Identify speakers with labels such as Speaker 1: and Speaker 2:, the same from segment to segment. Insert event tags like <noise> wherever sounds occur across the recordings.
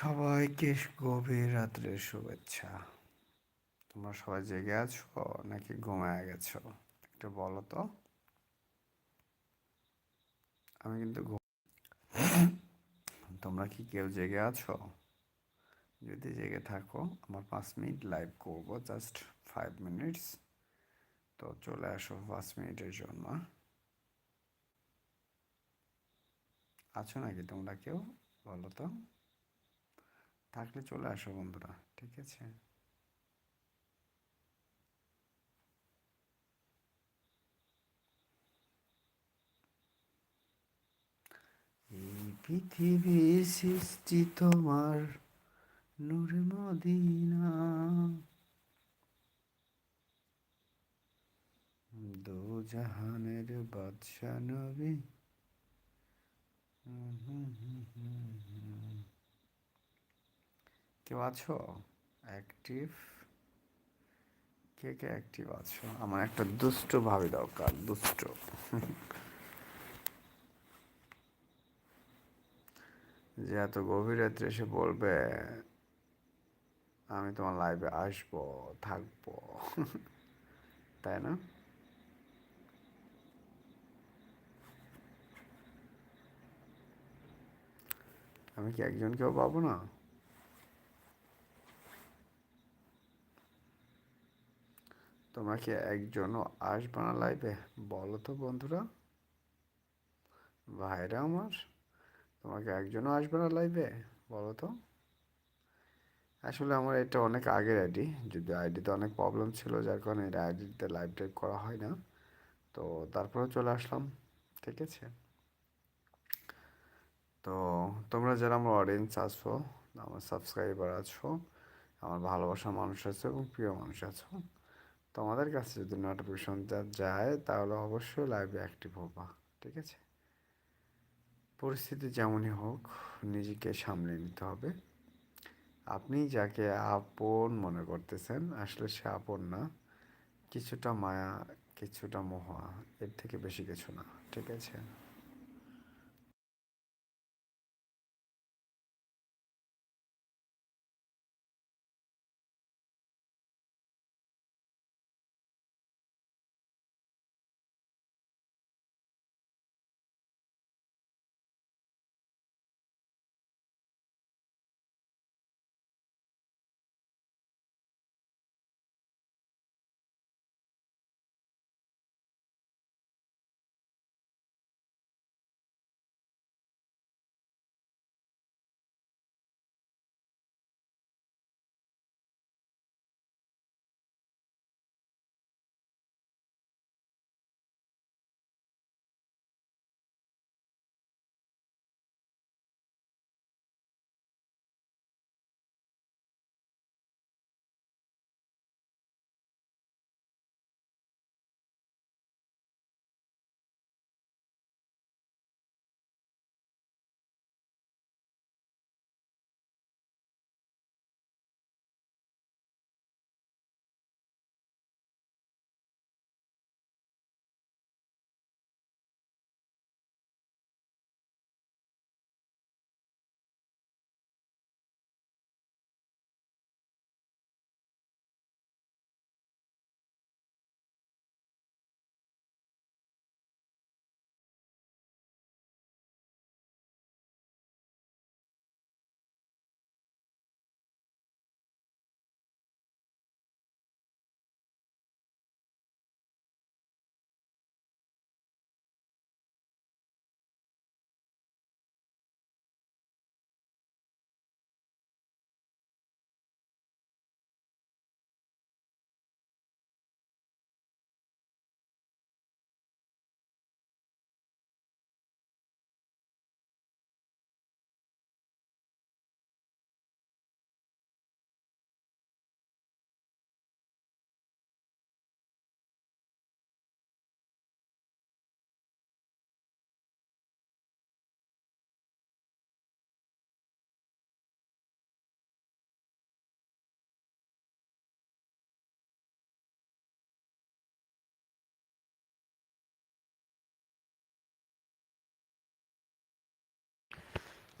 Speaker 1: সবাইকে গভীর রাত্রের শুভেচ্ছা। তোমরা সবাই জেগে আছো নাকি ঘুমায় গেছো? একটু বলো তো। আমি কিন্তু তোমরা কি কেউ জেগে আছো? যদি জেগে থাকো, আমার পাঁচ মিনিট লাইভ করব জাস্ট ফাইভ মিনিটস তো চলে আসো পাঁচ মিনিটের জন্য। আছো নাকি তোমরা কেউ? বলো তো। থাকলে চলে আসো বন্ধুরা, ঠিক আছে? এই পৃথিবী সৃষ্টি তোমার নূর মদিনা। দু জাহানের বাদশা নবী। কেউ আছো? অ্যাক্টিভ কে কে অ্যাক্টিভ আছো? আমার একটা দুষ্ট ভাবি দরকার, দুষ্ট। যে এত গভীর রাত্রে এসে বলবে, আমি তোমার লাইভে আসব, থাকব। তাই না? আমি কি একজনকেও পাবো না? তোমরা কি একজনও আসবে না লাইভে বলো তো বন্ধুরা। ভাইরা আমার, তোমাকে একজনও আসবে না লাইভে বলো তো। আসলে আমার এটা অনেক আগের আইডি যদি আইডিতে অনেক প্রবলেম ছিল, যার কারণে এটা আইডিতে লাইভ টাইপ করা হয় না। তো তারপরে চলে আসলাম, ঠিক আছে? তো তোমরা যারা আমার অডিয়েন্স আছো, আমার সাবস্ক্রাইবার আছো, আমার ভালোবাসার মানুষ আছো এবং প্রিয় মানুষ আছো তোমাদের কাছে যদি নোটিফিকেশনটা যায়, তাহলে অবশ্যই লাইভে অ্যাক্টিভ হবা, ঠিক আছে? পরিস্থিতি যেমনই হোক, নিজেকে সামলে নিতে হবে। আপনি যাকে আপন মনে করতেছেন, আসলে সে আপন না। কিছুটা মায়া, কিছুটা মোহা, এর থেকে বেশি কিছু না, ঠিক আছে?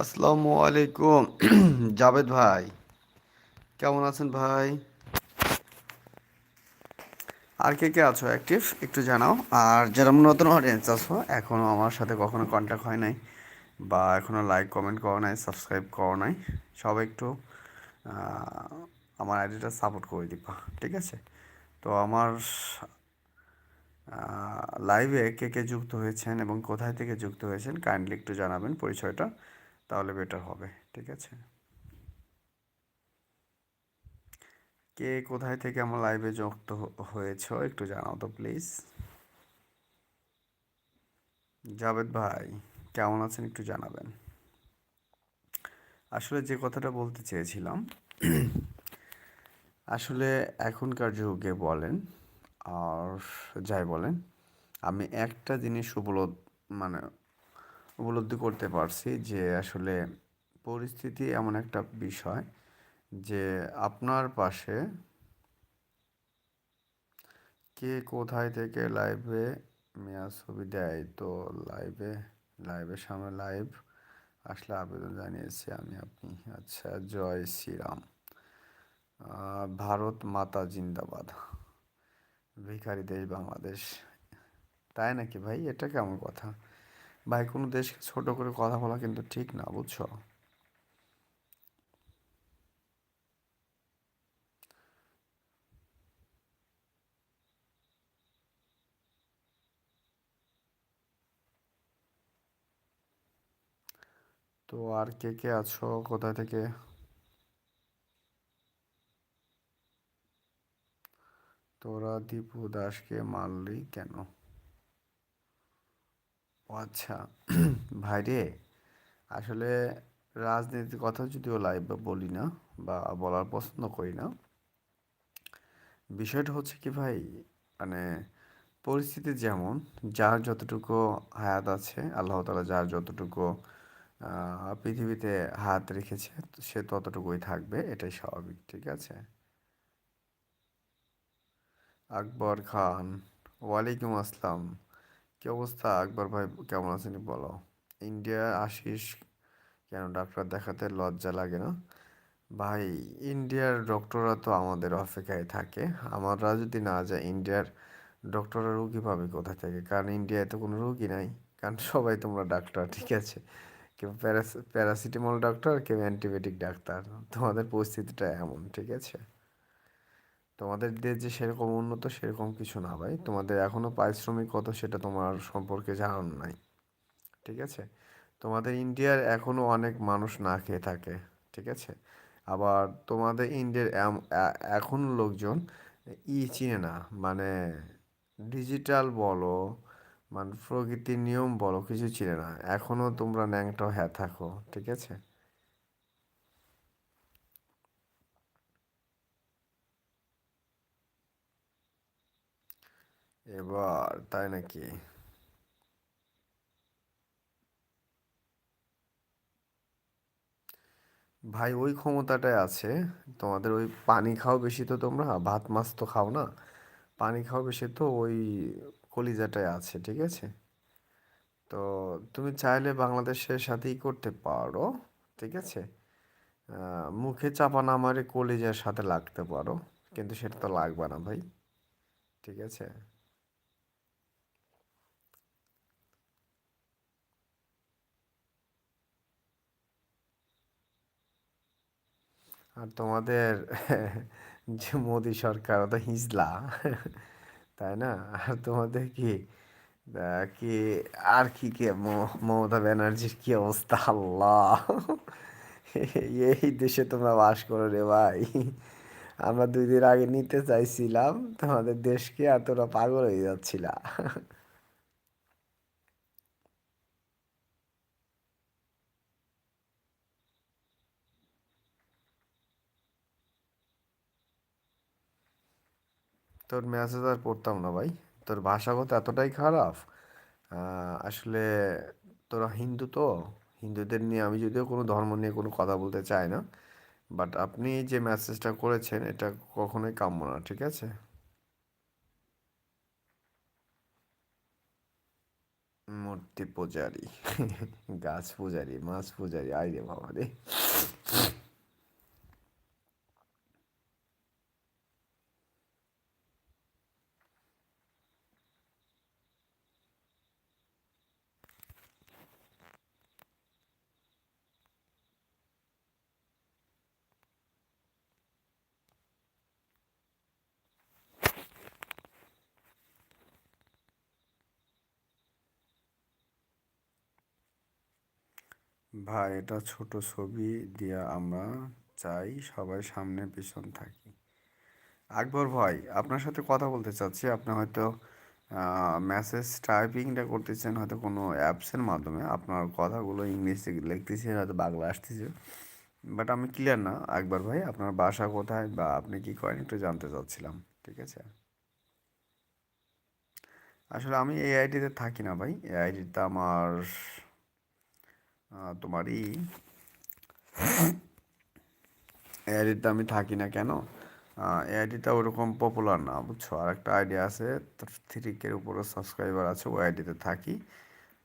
Speaker 1: আসসালামু আলাইকুম। <clears throat> জাভেদ ভাই, কেমন আছেন ভাই? আর কে কে আছো? অ্যাক্টিভ একটু জানাও। আর যারা নতুন অডিয়েন্স আছো এখনও আমার সাথে কখনো কন্ট্যাক্ট হয় নাই বা এখনও লাইক কমেন্ট করো নাই সাবস্ক্রাইব করো নাই সব একটু আমার আইডিটা সাপোর্ট করে দিবা, ঠিক আছে? তো আমার লাইভে কে কে যুক্ত হয়েছেন এবং কোথায় থেকে যুক্ত হয়েছেন কাইন্ডলি একটু জানাবেন পরিচয়টা। তাহলে বেটার হবে, ঠিক আছে? কে কোথায় থেকে আমার লাইভে যুক্ত হয়েছ একটু জানাও তো প্লিজ জাভেদ ভাই, কেমন আছেন একটু জানাবেন। আসলে যে কথাটা বলতে চেয়েছিলাম, আসলে এখনকার যুগে বলেন আর যাই বলেন, আমি একটা জিনিস উপলব্ধ মানে উপলব্ধি করতে পারছি যে আসলে পরিস্থিতি এমন একটা বিষয় যে আপনার পাশে কে কোথায় থেকে লাইভে মেয়া ছবি দেয়? তো লাইভে লাইভের সামনে লাইভ আসলে আবেদন জানিয়েছি আমি আপনি। আচ্ছা জয় শ্রীরাম। ভারত মাতা জিন্দাবাদ। ভিখারি দেশ বাংলাদেশ। তাই নাকি ভাই? এটা কেমন কথা? ভাই, কোনো দেশকে ছোট করে কথা বলা কিন্তু ঠিক না, বুঝছ? তো আর কে কে আছো? কোথা থেকে? তোরা দীপু দাসকে মারলি কেন? আচ্ছা ভাই রে, আসলে রাজনীতির কথা যদিও লাইভ বা বলি না বা বলার পছন্দ করি না, বিষয়টা হচ্ছে কি ভাই মানে পরিস্থিতি যেমন, যার যতটুকু হায়াত আছে, আল্লাহ তালা যার যতটুকু পৃথিবীতে হাত রেখেছে, সে ততটুকুই থাকবে, এটাই স্বাভাবিক, ঠিক আছে? আকবর খান, ওয়ালাইকুম আসসালাম। কি অবস্থা? আকবর ভাই, কেমন আছেন বলো? ইন্ডিয়া আসিস কেন? ডাক্তার দেখাতে লজ্জা লাগে না? ভাই ইন্ডিয়ার ডক্টররা তো আমাদের অপেক্ষায় থাকে। আমরা যদি না যাই ইন্ডিয়ার ডক্টররা রুগী পাবে কোথা থেকে? কারণ ইন্ডিয়ায় তো কোনো রুগী নাই। কারণ সবাই তোমরা ডাক্তার ঠিক আছে? কেউ প্যারাসিটামল ডাক্তার কেউ অ্যান্টিবায়োটিক ডাক্তার তোমাদের পরিস্থিতিটা এমন, ঠিক আছে? তোমাদের দেশ যে সেরকম উন্নত, সেরকম কিছু না ভাই। তোমাদের এখনও পারিশ্রমিক কত সেটা তোমার সম্পর্কে জানানো নাই, ঠিক আছে? তোমাদের ইন্ডিয়ার এখনও অনেক মানুষ না খেয়ে থাকে, ঠিক আছে? আবার তোমাদের ইন্ডিয়ার এখন লোকজন ই চিনে না মানে ডিজিটাল বলো মানে প্রকৃতির নিয়ম বলো, কিছু চিনে না। এখনও তোমরা ন্যাংটো হ্যাঁ থাকো, ঠিক আছে? এবার, তাই নাকি? ভাই, ওই ক্ষমতাটাই আছে। তোমাদের ওই পানি খাও বেশি তো তোমরা, ভাত মাছ তো খাও না। পানি খাও বেশি তো ওই কলিজাটাই আছে, ঠিক আছে? তো তুমি চাইলে বাংলাদেশের সাথেই করতে পারো, ঠিক আছে? মুখে চাপা না মারে কলিজার সাথে লাগতে পারো, কিন্তু সেটা তো লাগবে না ভাই, ঠিক আছে? আর তোমাদের <laughs> যে মোদি সরকার, ওটা হিজলা, তাই না? আর তোমাদের কি কি, আর কি, কে মমতা ব্যানার্জির কি অবস্থা? আল্লাহ! <laughs> এই দেশে তোমরা বাস করো রে ভাই। আমরা দুই দিন আগে নিতে চাইছিলাম তোমাদের দেশকে আর তোরা পাগল হয়ে যাচ্ছিলা। তোর মেসেজ আর পড়তাম না ভাই। তোর ভাষাগত এতটাই খারাপ আসলে তোরা হিন্দু তো, হিন্দুদের নিয়ে আমি যদিও কোনো ধর্ম নিয়ে কোনো কথা বলতে চাই না বাট আপনি যে মেসেজটা করেছেন, এটা কখনোই কাম্য না, ঠিক আছে? মূর্তি পূজারি, <laughs> গাছ পূজারি, মাছ পূজারি আই রে বাবা রে ভাই, এটা ছোট ছবি দিয়া আমরা চাই সবাই সামনে পিছন থাকি। আকবর ভাই, আপনার সাথে কথা বলতে চাচ্ছি। আপনি হয়তো মেসেজ টাইপিংটা করতেছেন হয়তো কোনো অ্যাপসের মাধ্যমে। আপনার কথাগুলো ইংলিশে লিখতেছে, হয়তো বাংলা আসতেছে। বাট আমি ক্লিয়ার না। আকবর ভাই, আপনার বাসা কোথায় বা আপনি কি করেন একটু জানতে চাচ্ছিলাম, ঠিক আছে? আসলে আমি এই থাকি না ভাই। এই আমার তোমারই এই আইডিতে আমি থাকি না কেন? এই আইডিটা ওরকম পপুলার না, বুঝছ? আর একটা আইডিয়া আছে থ্রি কের উপরে সাবস্ক্রাইবার আছে ওই আইডিতে থাকি।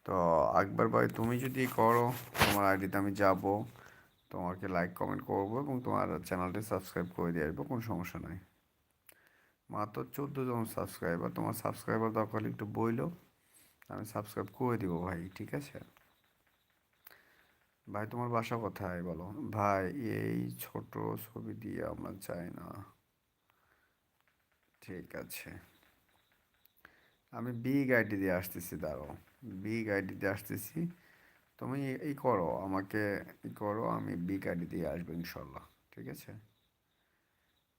Speaker 1: তো আকবর ভাই, তুমি যদি করো, তোমার আইডিতে আমি যাব, তোমাকে লাইক কমেন্ট করব এবং তোমার চ্যানেলটি সাবস্ক্রাইব করে দিয়ে আসব, কোনো সমস্যা নাই। মাত্র চোদ্দ জন সাবস্ক্রাইবার তোমার সাবস্ক্রাইবার দরকার একটু বইলো, আমি সাবস্ক্রাইব করে দিব ভাই, ঠিক আছে? ভাই তোমার বাসা কোথায় বলো? ভাই এই ছোট ছবি দিয়ে আমরা চাই না। ঠিক আছে। আমি বিগ আইডি দিয়ে আসতেছি দাঁড়ো বিগ আইডি দিয়ে আসতেছি। তুমি এই করো আমাকে ই করো আমি বিগ আইডি দিয়ে আসব ইনশাল্লাহ। ঠিক আছে?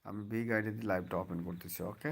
Speaker 1: আমি বিগ আইডি দিয়ে লাইভটা ওপেন করতেছি ওকে